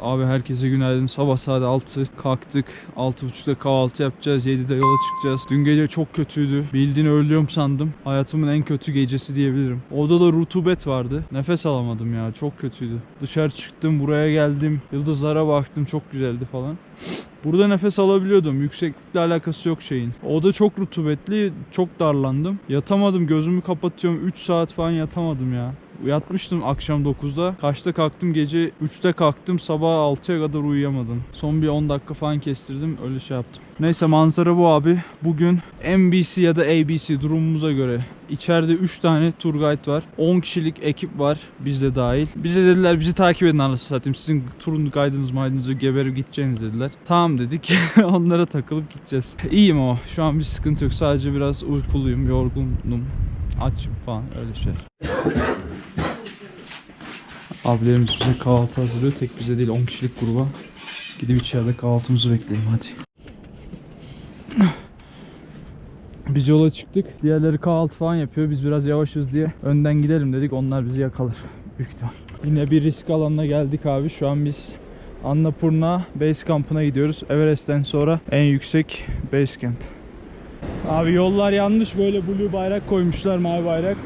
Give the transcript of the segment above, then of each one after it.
Abi herkese günaydın. Sabah saat 6 kalktık. 6.30'da kahvaltı yapacağız. 7'de yola çıkacağız. Dün gece çok kötüydü. Bildiğin ölüyorum sandım. Hayatımın en kötü gecesi diyebilirim. Odada rutubet vardı. Nefes alamadım ya. Çok kötüydü. Dışarı çıktım. Buraya geldim. Yıldızlara baktım. Çok güzeldi falan. Burada nefes alabiliyordum. Yükseklikle alakası yok şeyin. Oda çok rutubetli. Çok darlandım. Yatamadım. Gözümü kapatıyorum. 3 saat falan yatamadım ya. Yatmıştım akşam 9'da. Kaçta kalktım? Gece 3'te kalktım. Sabah 6'ya kadar uyuyamadım. Son bir 10 dakika falan kestirdim. Öyle şey yaptım. Neyse manzara bu abi. Bugün MBC ya da ABC durumumuza göre içeride 3 tane tour guide var. 10 kişilik ekip var. Biz de dahil. Bize dediler bizi takip edin anasını satayım. Sizin turun guide'ınız maydınızı geberip gideceğiniz dediler. Tamam dedik. Onlara takılıp gideceğiz. İyiyim ama. Şu an bir sıkıntı yok. Sadece biraz uykuluyum, yorgunum. Açım falan öyle şey. Abilerimiz bize kahvaltı hazırlıyor. Tek bize değil 10 kişilik gruba. Gidip içeride kahvaltımızı bekleyelim hadi. Biz yola çıktık. Diğerleri kahvaltı falan yapıyor. Biz biraz yavaşız diye önden gidelim dedik. Onlar bizi yakalar. Büyük ihtimal. Yine bir risk alanına geldik abi. Şu an biz Annapurna Base Camp'ına gidiyoruz. Everest'ten sonra en yüksek Base Camp. Abi yollar yanlış. Böyle blue bayrak koymuşlar, mavi bayrak.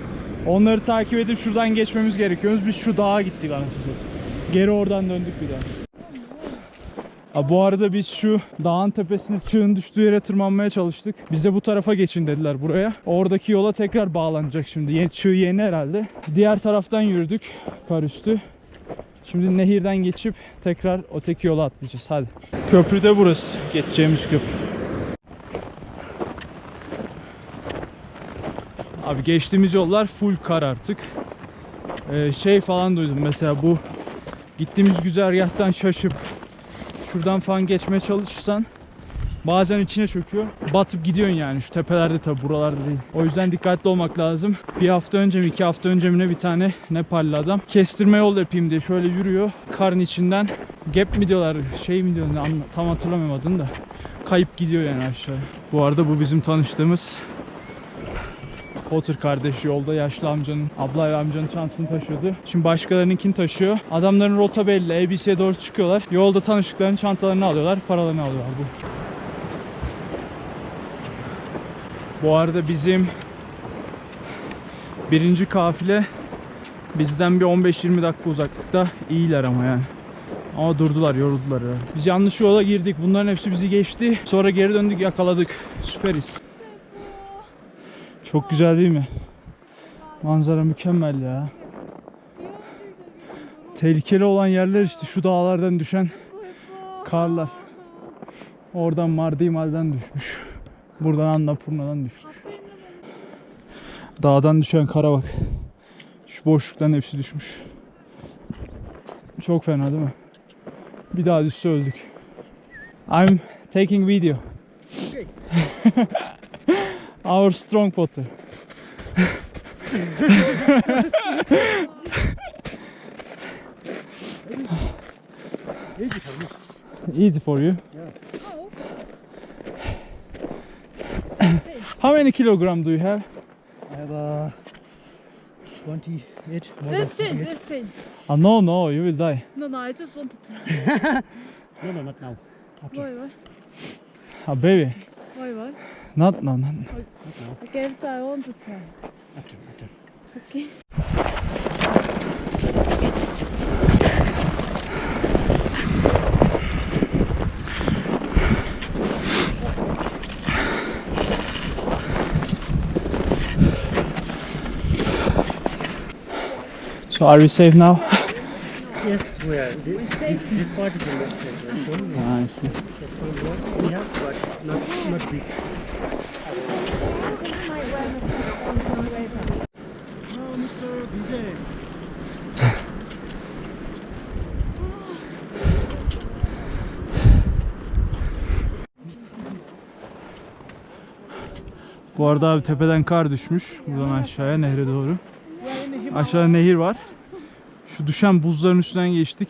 Onları takip edip şuradan geçmemiz gerekiyoruz. Biz şu dağa gittik anasını. Geri oradan döndük bir daha. Ha, bu arada biz şu dağın tepesine çığın düştüğü yere tırmanmaya çalıştık. Bize bu tarafa geçin dediler buraya. Oradaki yola tekrar bağlanacak şimdi. Çığ yeni herhalde. Diğer taraftan yürüdük kar üstü. Şimdi nehirden geçip tekrar öteki yola atlayacağız. Hadi. Köprü de burası. Geçeceğimiz köprü. Abi geçtiğimiz yollar full kar artık. Ee, şey falan duydum mesela bu gittiğimiz güzergahtan şaşıp şuradan falan geçmeye çalışırsan bazen içine çöküyor. Batıp gidiyorsun yani şu tepelerde tabi buralarda değil. O yüzden dikkatli olmak lazım. Bir hafta önce mi iki hafta önce mi ne bir tane Nepalli adam kestirme yol yapayım diye şöyle yürüyor. Karın içinden gap mi diyorlar şey mi diyorlar tam hatırlamıyorum adını da. Kayıp gidiyor yani aşağı. Bu arada bu bizim tanıştığımız Potter kardeş yolda yaşlı amcanın, ablayla amcanın çantasını taşıyordu. Şimdi başkalarınınkini taşıyor. Adamların rota belli. ABC'ye doğru çıkıyorlar. Yolda tanıştıklarının çantalarını alıyorlar. Paralarını alıyorlar bu. Bu arada bizim birinci kafile bizden bir 15-20 dakika uzaklıkta. İyiler ama yani. Ama durdular, yoruldular. Biz yanlış yola girdik. Bunların hepsi bizi geçti. Sonra geri döndük, yakaladık. Süperiz. Çok güzel değil mi? Manzara mükemmel ya. Tehlikeli olan yerler işte şu dağlardan düşen karlar. Oradan Mardimal'den düşmüş. Buradan Annapurna'dan düşmüş. Dağdan düşen kara bak. Şu boşluktan hepsi düşmüş. Çok fena değil mi? Bir daha düşse öldük. I'm taking video. Our strong potter. Easy for you. How many kilogram do you have? I have uh, 28 more Let's change, 28. let's change. Ah, no, no, you will die. No, no, I just wanted to. No, no, not now. After. Why, why? Ah, baby. Why, why? Not, no, not. Okay, but I wanted to. After, after. Okay. So are we safe now? Yes, we are. This, this, this part is one. Ah, I see. We have, but not, not big. Oh, Mr. Vijay. Bu arada abi tepeden kar düşmüş. Buradan aşağıya nehre doğru. Aşağıda nehir var. Şu düşen buzların üstünden geçtik.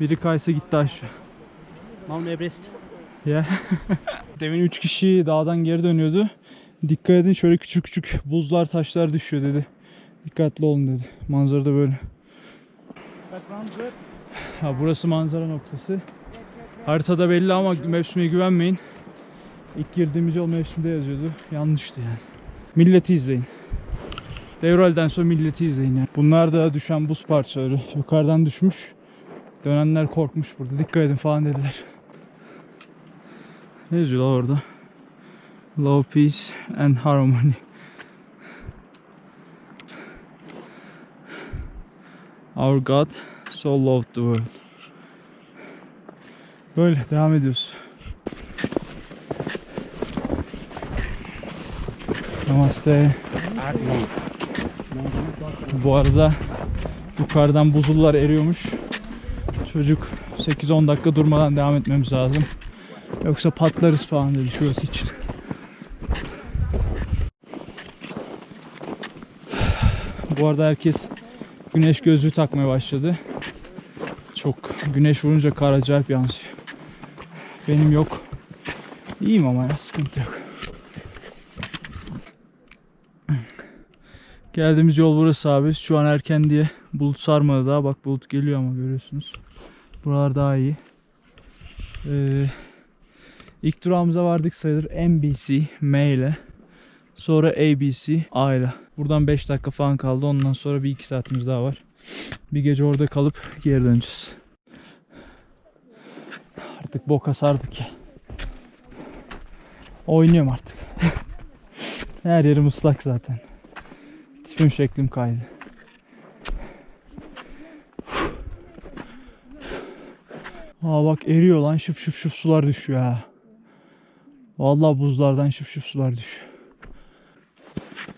Biri kaysa gitti aşağı. Mount Everest. Ya. Demin 3 kişi dağdan geri dönüyordu. Dikkat edin şöyle küçük küçük buzlar taşlar düşüyor dedi. Dikkatli olun dedi. Manzara da böyle. Ha, burası manzara noktası. Haritada belli ama Maps'ime güvenmeyin. İlk girdiğimiz yol Maps'imde yazıyordu. Yanlıştı yani. Milleti izleyin. Devralden sonra milleti izleyin yani. Bunlar da düşen buz parçaları. Yukarıdan düşmüş. Dönenler korkmuş burada. Dikkat edin falan dediler. Ne yazıyor orada? Love, peace and harmony. Our God so loved the world. Böyle devam ediyoruz. Namaste. Bu arada yukarıdan buzullar eriyormuş. Çocuk 8-10 dakika durmadan devam etmemiz lazım. Yoksa patlarız falan dedi şurası için. Bu arada herkes güneş gözlüğü takmaya başladı. Çok güneş vurunca kar acayip yansıyor. Benim yok. İyiyim ama ya sıkıntı yok. Geldiğimiz yol burası abi. Şu an erken diye bulut sarmadı daha. Bak bulut geliyor ama görüyorsunuz. Buralar daha iyi. Ee, ilk durağımıza vardık sayılır. MBC M ile. Sonra ABC A ile. Buradan 5 dakika falan kaldı. Ondan sonra bir 2 saatimiz daha var. Bir gece orada kalıp geri döneceğiz. Artık boka sardık ya. Oynuyorum artık. Her yerim ıslak zaten. Tipim şeklim kaydı. Aa bak eriyor lan şıp şıp şıp sular düşüyor ha. Vallahi buzlardan şıp şıp sular düşüyor.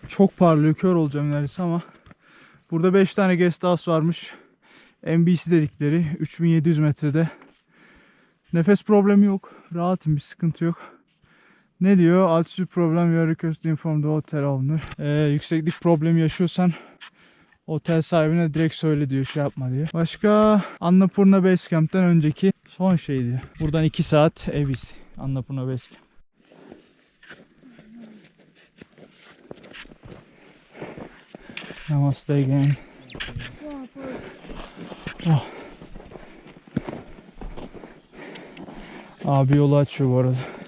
Çok parlıyor kör olacağım neredeyse ama burada 5 tane guest house varmış. MBC dedikleri 3700 metrede. Nefes problemi yok. Rahatım bir sıkıntı yok. Ne diyor? Altitude problem you are requested inform the hotel owner. Ee, yükseklik problemi yaşıyorsan otel sahibine direkt söyle diyor şey yapma diyor. Başka Annapurna Base Camp'ten önceki son şey diyor. Buradan 2 saat Ebis. Annapurna Base Camp. Namaste again. Oh. Abi yolu açıyor bu arada.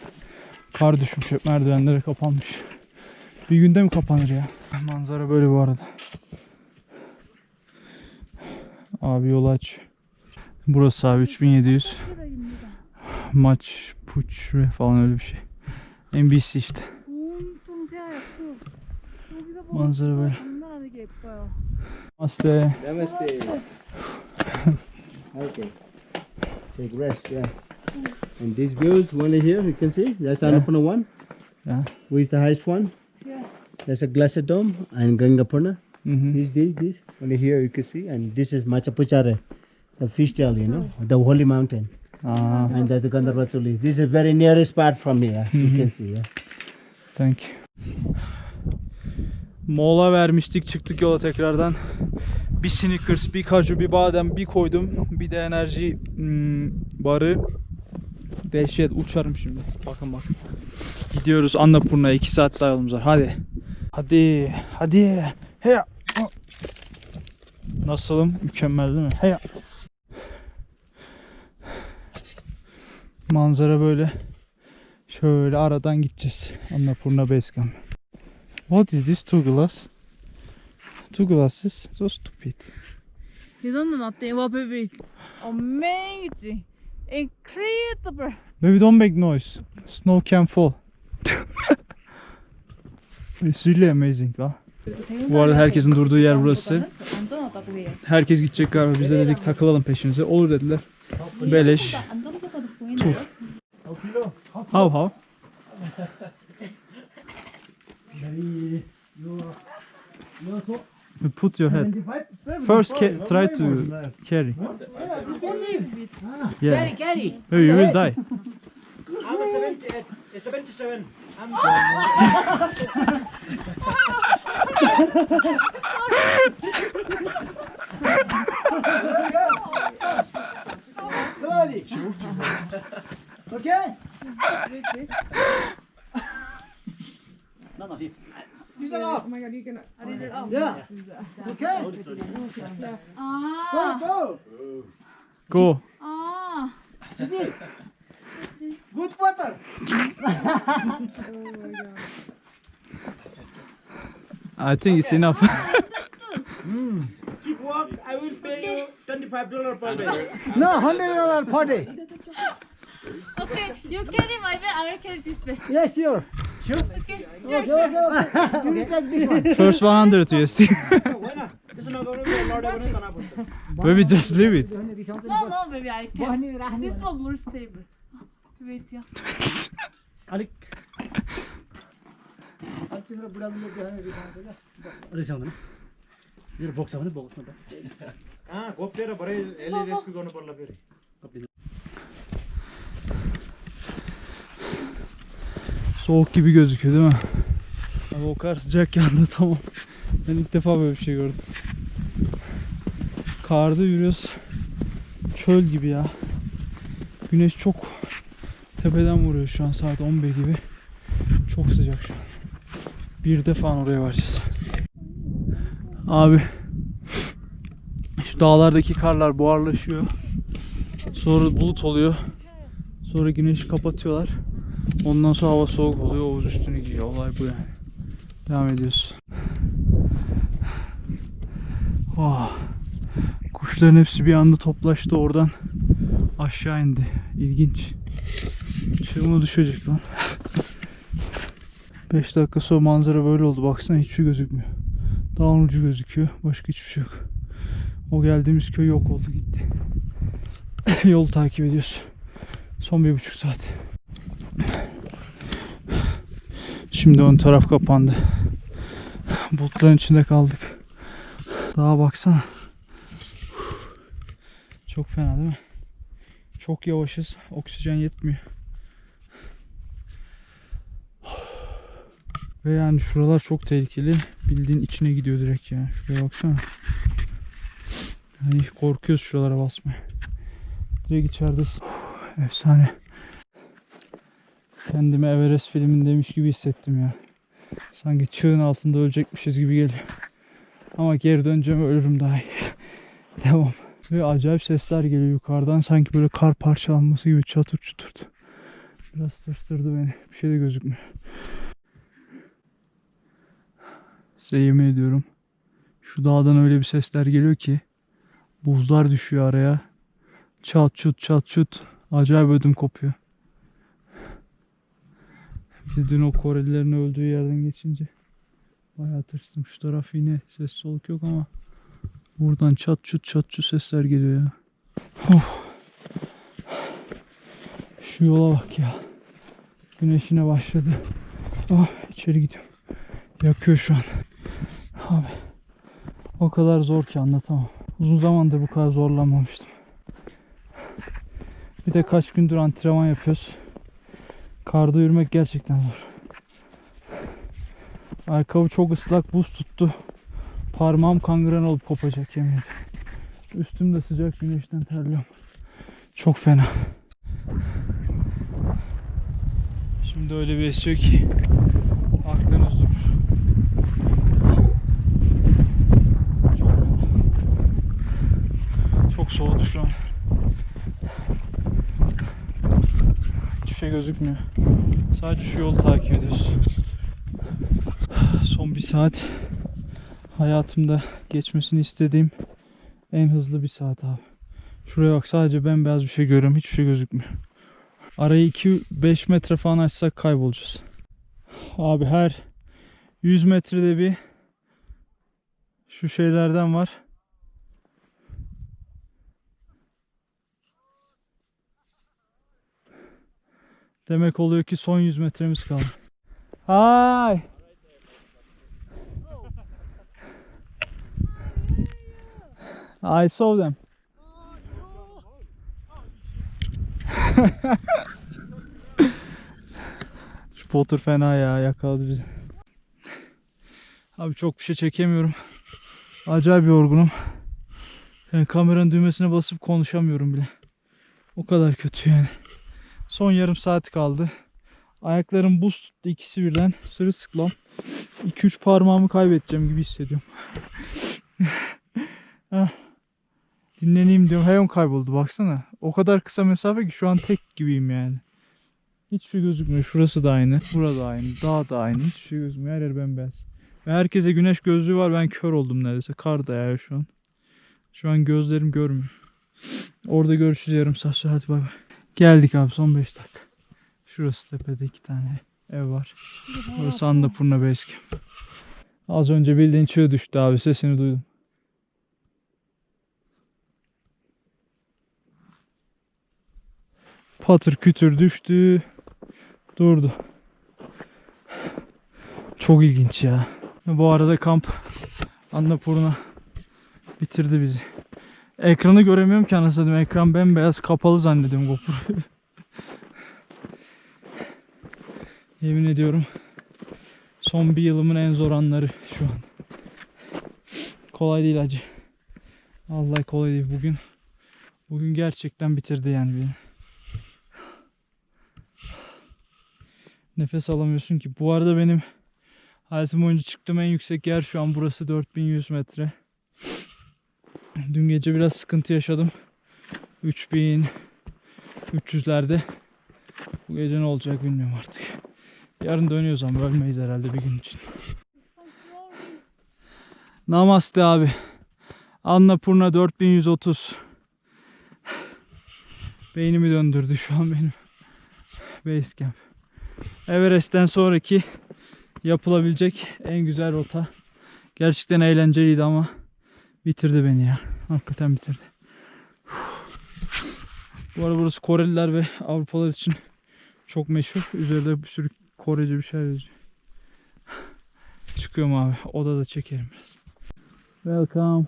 Kar düşmüş hep merdivenlere kapanmış. Bir günde mi kapanır ya? Manzara böyle bu arada. Abi yol aç. Burası abi 3700. Maç puç falan öyle bir şey. NBC işte. Manzara böyle. Namaste. Namaste. okay. Take rest, yeah. And these views, one here, you can see, that's Yeah. Annapurna one. Yeah. Where's the highest one? Yeah. That's a glacier dome and Gangapurna. Hı hı. These, these, these. Only here you can see. And this is Machapuchare, the fish tail, you know, the holy mountain. Aa, And that's the Gandharvatuli. This is very nearest part from here. You Mhm. can see, yeah. thank you. Mola vermiştik çıktık yola tekrardan. Bir Snickers, bir kaju, bir badem, bir koydum. Bir de enerji hmm, barı. Dehşet uçarım şimdi. Bakın bakın. Gidiyoruz Annapurna'ya 2 saat daha yolumuz var. Hadi. Hadi. Hadi. Heya. Nasılım? Mükemmel değil mi? Heya. Manzara böyle. Şöyle aradan gideceğiz. Annapurna Basecamp. What is this two glass? Two glasses? So stupid. You don't know nothing about it. Amazing. Incredible. Baby don't make noise. Snow can fall. It's really amazing la. Bu arada herkesin durduğu yer burası. Herkes gidecek galiba. Biz de dedik takılalım peşimize. Olur dediler. Beleş. Tur. Hav hav. You put your head. First ca- try to carry. Yeah. Oh, you will die. I'm a 70, uh, 77. I'm Slowly. okay? no, no, here. Oh my god, you can read it out. Yeah. Okay. 아, Go, go. Go. 아. Good water. I think it's enough. Keep work. I will pay you twenty-five dollar per day. No, hundred dollar per day. Okay, you carry my bag, I will carry this bag. Yes, sure. Okay, sure, Okay, sure. okay, okay. You take this one. First 100 USD. होइन त्यसो नगर्नु त्यो लड्यो भने तनाव हुन्छ Maybe just leave it. No, no, baby, I can. बहनी राख्ने This one more stable. Wait, yeah. अलिक अलिक तिम्रो बुढाबुढीले देखाउने रिसाउँछ क्या रिसाउँदैन मेरो बोक्छ भने बोक्छ न त कहाँ घोप्टेर भरे यसले रेस्क्यु गर्नु पर्ला फेरि Soğuk gibi gözüküyor değil mi? Abi o kadar sıcak yandı tamam. Ben ilk defa böyle bir şey gördüm. Karda yürüyoruz. Çöl gibi ya. Güneş çok tepeden vuruyor şu an saat 11 gibi. Çok sıcak şu an. Bir de falan oraya varacağız. Abi şu dağlardaki karlar buharlaşıyor. Sonra bulut oluyor. Sonra güneşi kapatıyorlar. Ondan sonra hava soğuk oluyor. Oğuz üstünü giyiyor. Olay bu yani. Devam ediyoruz. Oh. Kuşların hepsi bir anda toplaştı oradan. Aşağı indi. İlginç. Çığımı düşecek lan. 5 dakika sonra manzara böyle oldu. Baksana hiçbir şey gözükmüyor. Dağın ucu gözüküyor. Başka hiçbir şey yok. O geldiğimiz köy yok oldu gitti. Yol takip ediyoruz. Son bir buçuk saat. Şimdi ön taraf kapandı. Bulutların içinde kaldık. Daha baksana. Çok fena değil mi? Çok yavaşız. Oksijen yetmiyor. Ve yani şuralar çok tehlikeli. Bildiğin içine gidiyor direkt yani. Şuraya baksana. Yani korkuyoruz şuralara basmaya. Direkt içeridesin. Efsane. Kendimi Everest filmindeymiş gibi hissettim ya. Sanki çığın altında ölecekmişiz gibi geliyor. Ama geri döneceğim ölürüm daha iyi. Devam. Ve acayip sesler geliyor yukarıdan. Sanki böyle kar parçalanması gibi çatır çuturdu. Biraz tırstırdı beni. Bir şey de gözükmüyor. Size yemin ediyorum. Şu dağdan öyle bir sesler geliyor ki. Buzlar düşüyor araya. Çat çut çat çut. Acayip ödüm kopuyor. De dün o Korelilerin öldüğü yerden geçince bayağı tırstım. Şu taraf yine ses soluk yok ama buradan çat çut çat çut sesler geliyor ya. Oh. Şu yola bak ya. Güneş yine başladı. Ah içeri gidiyorum. Yakıyor şu an. Abi o kadar zor ki anlatamam. Uzun zamandır bu kadar zorlanmamıştım. Bir de kaç gündür antrenman yapıyoruz. Karda yürümek gerçekten zor. Ayakkabı çok ıslak buz tuttu. Parmağım kangren olup kopacak yemin ederim. Üstüm de sıcak güneşten terliyorum. Çok fena. Şimdi öyle bir esiyor ki aklınız durur. Çok soğudu şu an. Hiçbir şey gözükmüyor. Sadece şu yolu takip ediyoruz. Son bir saat hayatımda geçmesini istediğim en hızlı bir saat abi. Şuraya bak sadece bembeyaz bir şey görüyorum. Hiçbir şey gözükmüyor. Arayı 2-5 metre falan açsak kaybolacağız. Abi her 100 metrede bir şu şeylerden var. Demek oluyor ki son 100 metremiz kaldı. Hi. I saw them. Şu Potter fena ya yakaladı bizi. Abi çok bir şey çekemiyorum. Acayip yorgunum. Yani kameranın düğmesine basıp konuşamıyorum bile. O kadar kötü yani. Son yarım saat kaldı. Ayaklarım buz tuttu ikisi birden. Sırılsıklam. 2-3 parmağımı kaybedeceğim gibi hissediyorum. Ah. Dinleneyim diyorum. Heyon kayboldu baksana. O kadar kısa mesafe ki şu an tek gibiyim yani. Hiçbir gözükmüyor. Şurası da aynı. Burada aynı. Dağ da aynı. Hiçbir şey gözükmüyor. Her yer bembeyaz. Ve herkese güneş gözlüğü var. Ben kör oldum neredeyse. Kar da yağıyor şu an. Şu an gözlerim görmüyor. Orada görüşürüz yarım saat. Hadi bay bay. Geldik abi son 5 dakika. Şurası tepede iki tane ev var. Burası Annapurna Base Camp. Az önce bildiğin çığ düştü abi. Sesini duydum. Patır kütür düştü. Durdu. Çok ilginç ya. Bu arada kamp Annapurna bitirdi bizi. Ekranı göremiyorum ki anasını satayım. Ekran bembeyaz kapalı zannediyorum GoPro'yu. Yemin ediyorum son bir yılımın en zor anları şu an. Kolay değil acı. Vallahi kolay değil bugün. Bugün gerçekten bitirdi yani beni. Nefes alamıyorsun ki. Bu arada benim hayatım boyunca çıktığım en yüksek yer şu an burası 4100 metre. Dün gece biraz sıkıntı yaşadım. 3300'lerde. Bu gece ne olacak bilmiyorum artık. Yarın dönüyoruz ama ölmeyiz herhalde bir gün için. Namaste abi. Annapurna 4130. Beynimi döndürdü şu an benim. Basecamp. Everest'ten sonraki yapılabilecek en güzel rota. Gerçekten eğlenceliydi ama bitirdi beni ya. Hakikaten bitirdi. Bu arada burası Koreliler ve Avrupalılar için çok meşhur. Üzerinde bir sürü Korece bir şey yazıyor. Çıkıyorum abi. Odada çekerim biraz. Welcome.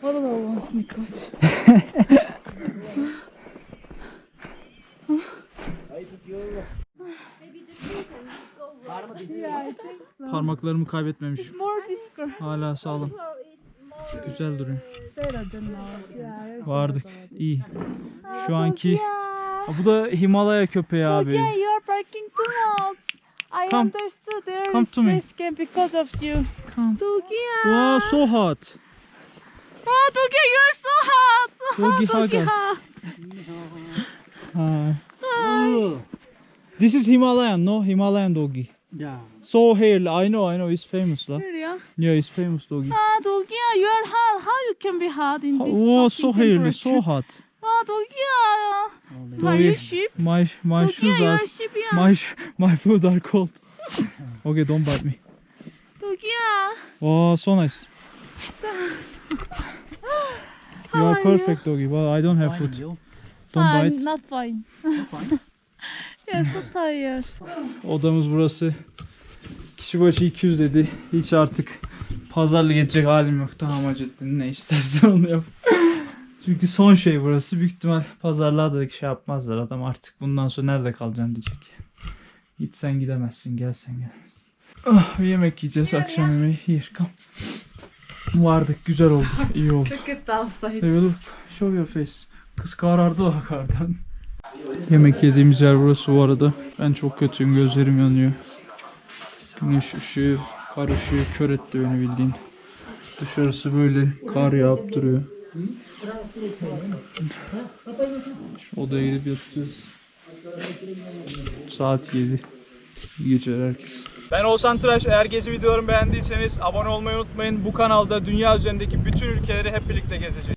Parmaklarımı kaybetmemişim. Difficult. Hala sağlam. Güzel duruyor. Vardık. İyi. Şu anki bu da Himalaya köpeği abi. Okay, you are barking too much. I Come. understood there Come is to me. risk because of you. Come. Togia. Wow, so hot. Oh, Togia, you are so hot. Hug us. Hi. This is Himalayan, no? Himalayan doggy. Yeah. So hairly. I know, I know. It's famous, la. Really? ah? Yeah, it's famous doggy. Ah, Togia, you are hot. How you can be hot in this Oh, so fucking so hot. Ah, Togia. Are Doggy. you sheep? My my Togia, shoes are are sheep, yeah. my my foot are cold. okay, don't bite me. Togia. Oh, so nice. You are are you? perfect, doggy. But I don't have Fine, foot. you. Don't I'm bite. not fine. so tired. Odamız burası. Kişi başı 200 dedi. Hiç artık pazarlık edecek halim yok. Tamam Hacettin ne istersen onu yap. Çünkü son şey burası. Büyük ihtimal pazarlığa da şey yapmazlar. Adam artık bundan sonra nerede kalacaksın diyecek. Gitsen gidemezsin, gelsen gelemezsin. Ah, bir yemek yiyeceğiz akşam yemeği. Here, come. Vardık, güzel oldu, iyi oldu. Look at outside. Evet, look, show your face. Kız karardı o kardan. Yemek yediğimiz yer burası bu arada. Ben çok kötüyüm, gözlerim yanıyor. Güneş ışığı, kar ışığı kör etti beni bildiğin. Dışarısı böyle kar yağıp duruyor. Şu odaya gidip yatacağız. Saat 7. İyi geceler herkes. Ben Oğuzhan Tıraş. Eğer gezi videolarımı beğendiyseniz abone olmayı unutmayın. Bu kanalda dünya üzerindeki bütün ülkeleri hep birlikte gezeceğiz.